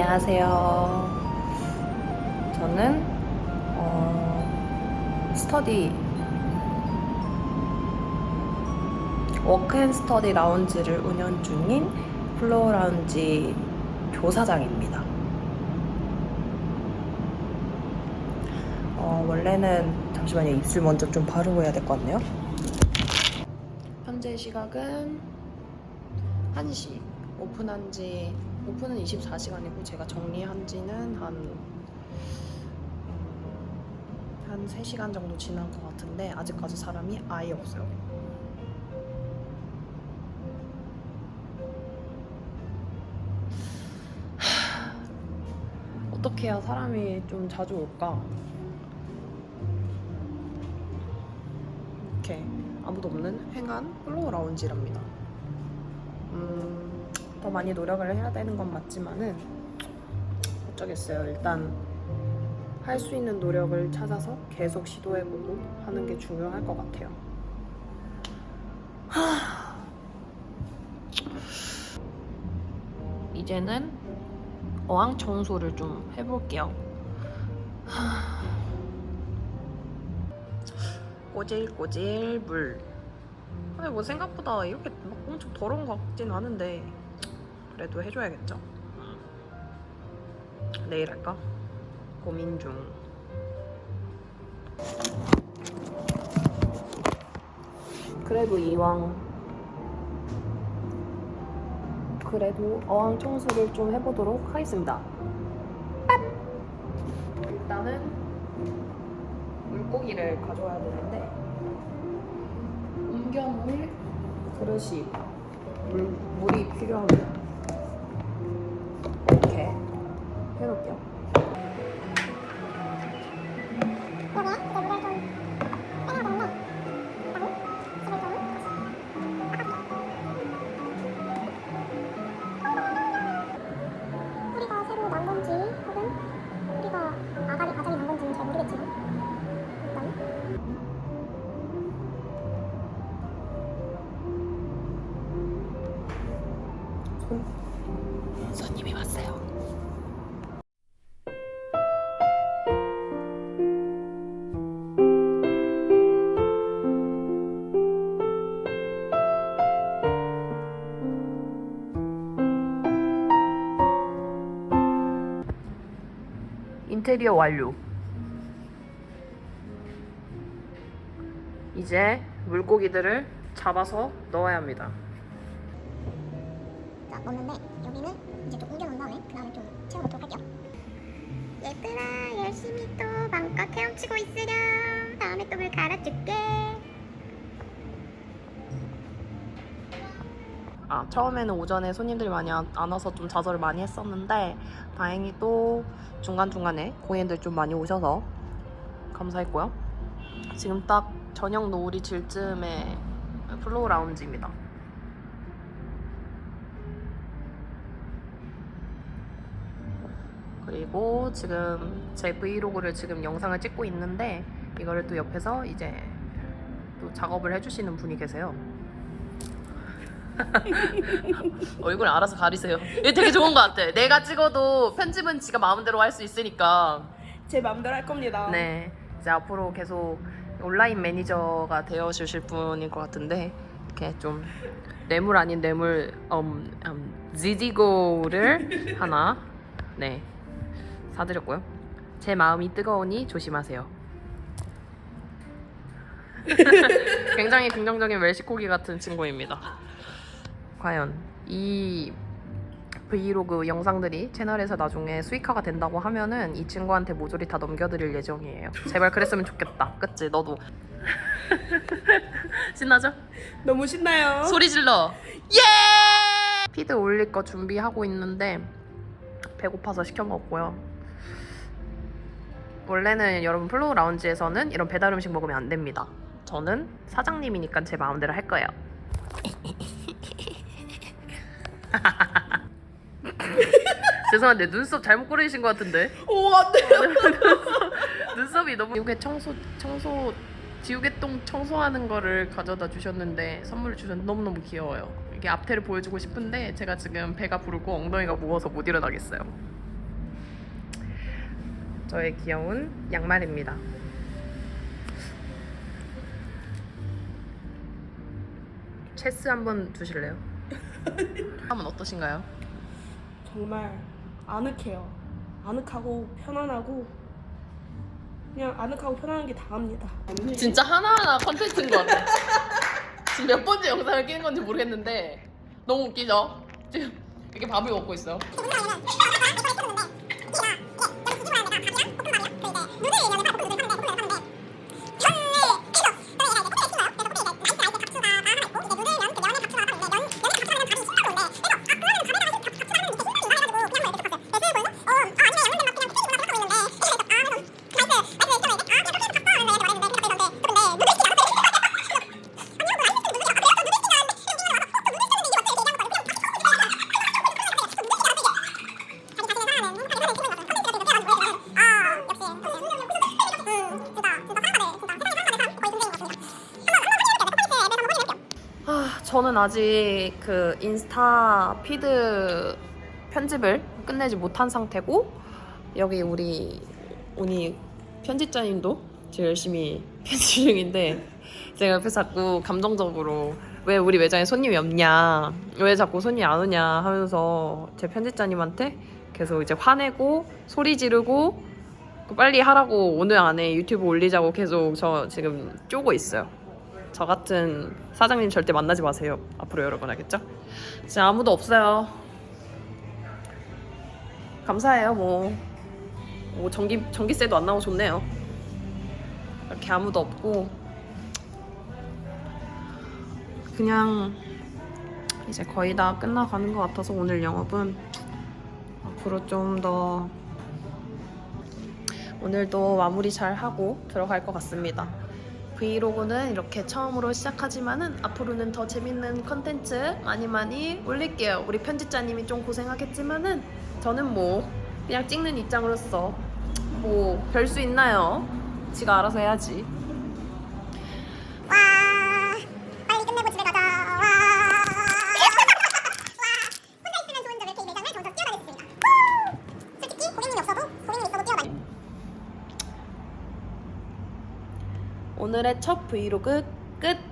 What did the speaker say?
안녕하세요. 저는 어, 스터디 워크앤스터디 라운지를 운영 중인 플로우 라운지 조사장입니다. 어, 원래는 잠시만요 입술 먼저 좀 바르고 해야 될 것 같네요. 현재 시각은 1시 오픈한 지 오픈은 24시간이고 제가 정리한 지는 한, 음, 한 3시간 정도 지난 것 같은데 아직까지 사람이 아예 없어요. 하, 어떻게 해야 사람이 좀 자주 올까? 이렇게 아무도 없는 횡한 플로어 라운지랍니다. 음, 더 많이 노력을 해야 되는 건 맞지만은 어쩌겠어요. 일단 할 수 있는 노력을 찾아서 계속 시도해보고 하는 게 중요할 것 같아요. 하... 이제는 어항 청소를 좀 해볼게요. 하... 꼬질꼬질 물. 근데 뭐 생각보다 이렇게 막 엄청 더러운 것 같진 않은데 그래도 해줘야겠죠. 내일 할까? 고민 중. 그래도 이왕 그래도 어항 청소를 좀 해보도록 하겠습니다. ปั๊! 일단은 물고기를 가져와야 되는데 옮겨놓을 그릇이 물, 물이 필요합니다. 이렇게 해놓을게요. 뿌리가 새로 난 건지 혹은 뿌리가 아가리 가장이 난 건지는 잘 모르겠지만 일단 손님이 왔어요. 인테리어 완료. 이제 물고기들을 잡아서 넣어야 합니다. 자 넣었는데 여기는 이제 좀 옮겨놓은 다음에 그 다음에 좀 채워놓도록 할게요 얘들아 열심히 또 마음껏 헤엄치고 있으렴 다음에 또 물 갈아줄게 아, 처음에는 오전에 손님들이 많이 안, 안 와서 좀 좌절을 많이 했었는데 다행히 또 중간중간에 고객님들 좀 많이 오셔서 감사했고요. 지금 딱 저녁 노을이 질 쯤에 플로우 라운지입니다. 그리고 지금 제 브이로그를 지금 영상을 찍고 있는데 이거를 또 옆에서 이제 또 작업을 해주시는 분이 계세요. 얼굴 알아서 가리세요. 이게 되게 좋은 것 같아. 내가 찍어도 편집은 지가 마음대로 할 수 있으니까. 제 마음대로 할 겁니다. 네. 이제 앞으로 계속 온라인 매니저가 되어 주실 분일 것 같은데 이렇게 좀 뇌물 아닌 뇌물 음, 음 지디고를 하나 네 사드렸고요. 제 마음이 뜨거우니 조심하세요. 굉장히 긍정적인 웰시코기 같은 친구입니다. 과연 이 브이로그 영상들이 채널에서 나중에 수익화가 된다고 하면은 이 친구한테 모조리 다 넘겨드릴 예정이에요. 제발 그랬으면 좋겠다. 그치? 너도 신나죠? 너무 신나요. 소리 질러. 예! 피드 올릴 거 준비하고 있는데 배고파서 시켜 먹었고요. 원래는 여러분 플로우 라운지에서는 이런 배달 음식 먹으면 안 됩니다. 저는 사장님이니까 제 마음대로 할 거예요. 죄송한데 눈썹 잘못 고르신 것 같은데 오 안돼요. 눈썹이 너무 지우개 청소 청소 지우개 똥 청소하는 거를 가져다 주셨는데 선물을 주셨는데 너무 너무 귀여워요 이게 앞태를 보여주고 싶은데 제가 지금 배가 부르고 엉덩이가 무거워서 못 일어나겠어요 저의 귀여운 양말입니다. 체스 한번 두실래요? 한번 어떠신가요? 정말 아늑해요. 아늑하고 편안하고 그냥 아늑하고 편안한 게 다합니다. 진짜 하나하나 컨텐츠인 것 같아. 지금 몇 번째 영상을 끼는 건지 모르겠는데 너무 웃기죠? 지금 이렇게 밥을 먹고 있어 저는 아직 그 인스타 피드 편집을 끝내지 못한 상태고 여기 우리 우니 편집자님도 지금 열심히 편집 중인데 제가 옆에서 자꾸 감정적으로 왜 우리 매장에 손님이 없냐 왜 자꾸 손님이 안 오냐 하면서 제 편집자님한테 계속 이제 화내고 소리 지르고 빨리 하라고 오늘 안에 유튜브 올리자고 계속 저 지금 쪼고 있어요. 저 같은 사장님 절대 만나지 마세요. 앞으로 여러분 알겠죠? 진짜 아무도 없어요. 감사해요. 뭐, 뭐 전기 전기세도 안 나오고 좋네요. 이렇게 아무도 없고 그냥 이제 거의 다 끝나가는 것 같아서 오늘 영업은 앞으로 좀 더 오늘도 마무리 잘 하고 들어갈 것 같습니다. 브이로그는 이렇게 처음으로 시작하지만은 앞으로는 더 재밌는 컨텐츠 많이 많이 올릴게요. 우리 편집자님이 좀 고생하겠지만은 저는 뭐 그냥 찍는 입장으로서 뭐 별 수 있나요? 지가 알아서 해야지. 와 빨리 끝내고 집에 가자 와, 와 혼자 있으면 좋은 점 이렇게 이 매장을 점점 뛰어다닐 수 있습니다 후! 솔직히 고객님이 없어도 고객님이 있어도 뛰어다니 오늘의 첫 브이로그 끝.